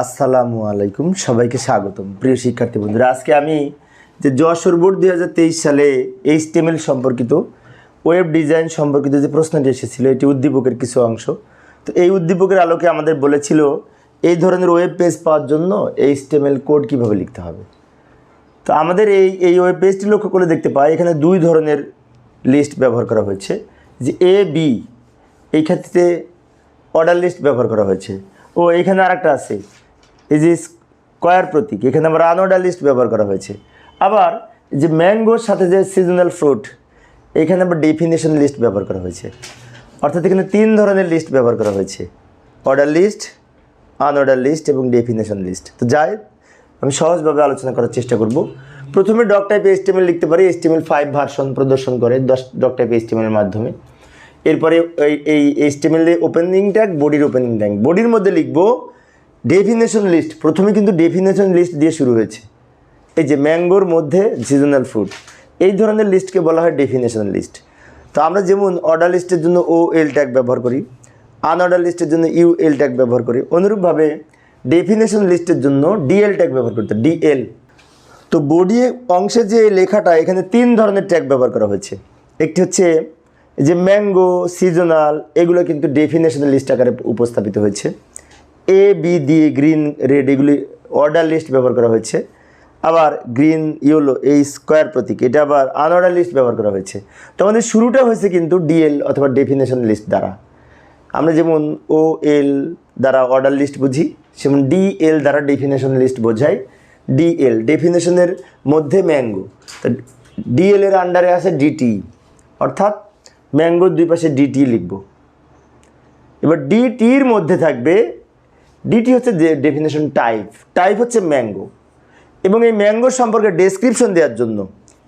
আসসালামু আলাইকুম, সবাইকে স্বাগতম। প্রিয় শিক্ষার্থী বন্ধুরা, আজকে আমি যে যশোর বোর্ড দুই হাজার তেইশ সালে এইচটিএমএল সম্পর্কিত, ওয়েব ডিজাইন সম্পর্কিত যে প্রশ্নটি এসেছিল, এটি উদ্দীপকের কিছু অংশ। তো এই উদ্দীপকের আলোকে আমাদের বলেছিল, এই ধরনের ওয়েব পেজ পাওয়ার জন্য এইচটিএমএল কোড কীভাবে লিখতে হবে। তো আমাদের এই এই ওয়েব পেজটি লক্ষ্য করে দেখতে পাই, এখানে দুই ধরনের লিস্ট ব্যবহার করা হয়েছে। যে এ, বি, এই ক্ষেত্রে অর্ডার লিস্ট ব্যবহার করা হয়েছে। ও এখানে আরেকটা আছে এই যে স্কোয়ার প্রতীক, এখানে আবার আনঅর্ডার লিস্ট ব্যবহার করা হয়েছে। আবার যে ম্যাঙ্গোর সাথে যে সিজনাল ফ্রুট এখানে আবার ডেফিনেশন লিস্ট ব্যবহার করা হয়েছে। অর্থাৎ এখানে তিন ধরনের লিস্ট ব্যবহার করা হয়েছে। অর্ডার লিস্ট আনঅর্ডার লিস্ট এবং ডেফিনেশন লিস্ট তো যাই, আমি সহজভাবে আলোচনা করার চেষ্টা করব। প্রথমে ডক টাইপ এস্টিমেল লিখতে পারি এস্টিমেল ফাইভ ভার্সন প্রদর্শন করে দশ ডক টাইপ এস্টিমেলের মাধ্যমে। এরপরে এই এই এস্টিমেলের ওপেনিং ট্যাগ বডির ওপেনিং ট্যাগ বডির মধ্যে লিখব ডেফিনেশন লিস্ট প্রথমে কিন্তু ডেফিনেশন লিস্ট দিয়ে শুরু হয়েছে। এই যে ম্যাঙ্গোর মধ্যে সিজনাল ফুড এই ধরনের লিস্টকে বলা হয় ডেফিনেশন লিস্ট তো আমরা যেমন অর্ডার লিস্টের জন্য ও এল ট্যাগ ব্যবহার করি আনঅর্ডার লিস্টের জন্য ইউ এল ট্যাগ ব্যবহার করি, অনুরূপভাবে ডেফিনেশন লিস্টের জন্য ডিএল ট্যাগ ব্যবহার করতে ডিএল তো বডি অংশে যে লেখাটা, এখানে তিন ধরনের ট্যাগ ব্যবহার করা হয়েছে। একটি হচ্ছে যে ম্যাঙ্গো সিজনাল এগুলো কিন্তু ডেফিনেশন লিস্ট আকারে উপস্থাপিত হয়েছে। এ বি দিয়ে গ্রিন রেড এগুলি অর্ডার লিস্ট ব্যবহার করা হয়েছে। আবার গ্রিন ইয়েলো এই স্কোয়ার প্রতীক, এটা আবার আনঅর্ডার লিস্ট ব্যবহার করা হয়েছে। তো আমাদের শুরুটা হয়েছে কিন্তু ডিএল অথবা ডেফিনেশন লিস্ট দ্বারা। আমরা যেমন ও এল দ্বারা অর্ডার লিস্ট বুঝি, সেমন ডিএল দ্বারা ডেফিনেশন লিস্ট বোঝাই। ডিএল ডেফিনেশনের মধ্যে ম্যাঙ্গো তো ডিএল এর আন্ডারে আছে ডিটি অর্থাৎ ম্যাঙ্গোর দুই পাশে ডিটি লিখব। এবার ডিটির মধ্যে থাকবে ডিটি হচ্ছে যে ডেফিনেশন টাইপ টাইপ হচ্ছে ম্যাঙ্গো এবং এই ম্যাঙ্গোর সম্পর্কে ডেসক্রিপশন দেওয়ার জন্য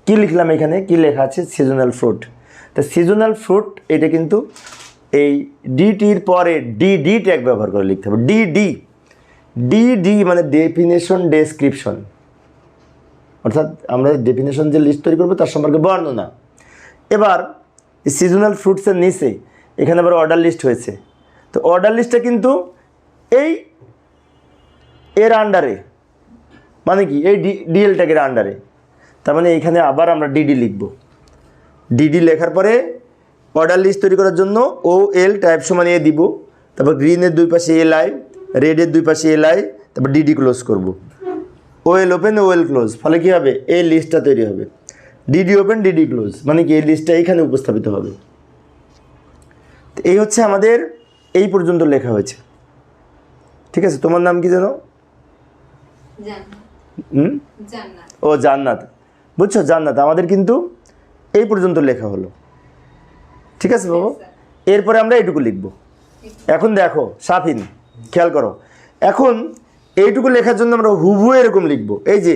কি লিখলাম এখানে? কি লেখা আছে? সিজনাল ফ্রুট তা সিজনাল ফ্রুট এটা কিন্তু এই ডিটির পরে ডি ডি ট্যাগ ব্যবহার করে লিখতে হবে। ডি ডি ডি ডি মানে ডেফিনেশন ডেসক্রিপশন অর্থাৎ আমরা ডেফিনেশন যে লিস্ট তৈরি করব তার সম্পর্কে বর্ণনা। এবার সিজনাল ফ্রুটসের নিচে এখানে আবার অর্ডার লিস্ট হয়েছে। তো অর্ডার লিস্টটা কিন্তু এই এর আন্ডারে মানে কি? এই ডি ডিএল ট্যাগের আন্ডারে তার মানে এইখানে আবার আমরা ডিডি লিখব। ডিডি লেখার পরে অর্ডার লিস্ট তৈরি করার জন্য ও এল টাইপ সমান এ দিব। তারপর গ্রিনের দুই পাশে এল আই রেডের দুই পাশে এল আই তারপর ডিডি ক্লোজ করব। ও এল ওপেন ও এল ক্লোজ ফলে কী হবে? এই লিস্টটা তৈরি হবে। ডিডি ওপেন ডিডি ক্লোজ মানে কি? এই লিস্টটা এইখানে উপস্থাপিত হবে। এই হচ্ছে আমাদের, এই পর্যন্ত লেখা হয়েছে। ঠিক আছে তোমার নাম কি জানো জান্নাত। হুম? ও জান্নাত। বুঝছ জান্নাত। আমাদের কিন্তু এই পর্যন্ত লেখা হলো। ঠিক আছে বাবু? এরপরে আমরা এইটুকু লিখব। এখন দেখো সাফিন খেয়াল করো। এখন এইটুকু লেখার জন্য আমরা হুবু এরকম লিখব। এই যে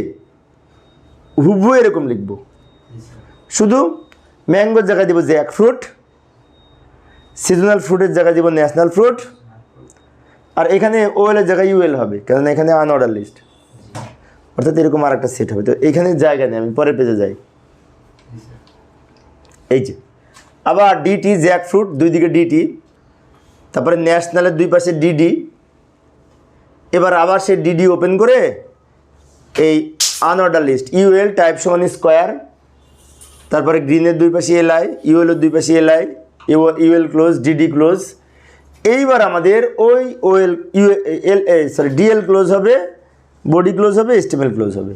হুবু এরকম লিখব। শুধু ম্যাঙ্গোর জায়গায় দিব জ্যাক ফ্রুট সিজনাল ফ্রুটের জায়গায় দিব ন্যাশনাল ফ্রুট আর এখানে ওয়েলের জায়গায় ইউএল হবে কারণ এখানে আনঅর্ডার লিস্ট অর্থাৎ এরকম আর একটা সেট হবে। তো এইখানে জায়গা নেই, আমি পরের পেজে যাই। এই যে, আবার ডিটি জ্যাক ফ্রুট দুই দিকে ডিটি তারপরে ন্যাশনালের দুই পাশে ডিডি এবার আবার সে ডিডি ওপেন করে এই আনঅর্ডার লিস্ট ইউএল টাইপ সমান স্কোয়ার তারপরে গ্রিনের দুই পাশে এলআই ইউএলের দুই পাশে LI UL close DD close এইবার আমাদের ওই OL U L sorry DL close হবে বডি ক্লোজ হবে এস্টিমেল ক্লোজ হবে।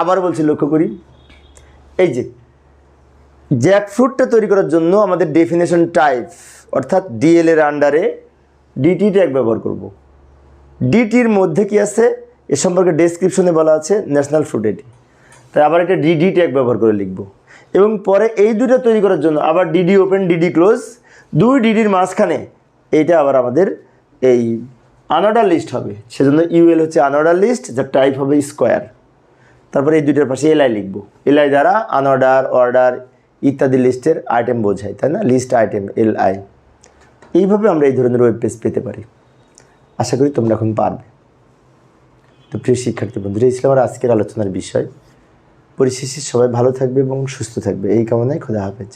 আবার বলছি লক্ষ্য করি। এই যে জ্যাকফ্রুটটা তৈরি করার জন্য আমাদের ডেফিনেশন টাইপ অর্থাৎ ডিএল এর আন্ডারে ডিটি ট্যাগ ব্যবহার করব। ডিটির মধ্যে কি আছে? এ সম্পর্কে ডেসক্রিপশনে বলা আছে ন্যাশনাল ফ্রুট এটি তাই আবার একটা ডিডি ট্যাগ ব্যবহার করে লিখব। এবং পরে এই দুটো তৈরি করার জন্য আবার ডিডি ওপেন ডিডি ক্লোজ দুই ডিডির মাঝখানে এটা আবার আমাদের এই আনঅর্ডার লিস্ট হবে। সেজন্য ইউএল হচ্ছে আনঅর্ডার লিস্ট যার টাইপ হবে স্কোয়ার তারপরে এই দুইটার পাশে এলআই লিখব। এলআই দ্বারা আনঅর্ডার অর্ডার ইত্যাদি লিস্টের আইটেম বোঝায়, তাই না? লিস্ট আইটেম এল আই এইভাবে আমরা এই ধরনের ওয়েব পেজ পেতে পারি। আশা করি তোমরা এখন পারবে। তো প্রিয় শিক্ষার্থী বন্ধুরা, এই ছিল আমার আজকের আলোচনার বিষয়। পরিশেষে সবাই ভালো থাকবে এবং সুস্থ থাকবে। এই কামনায় খোদা হাফেজ।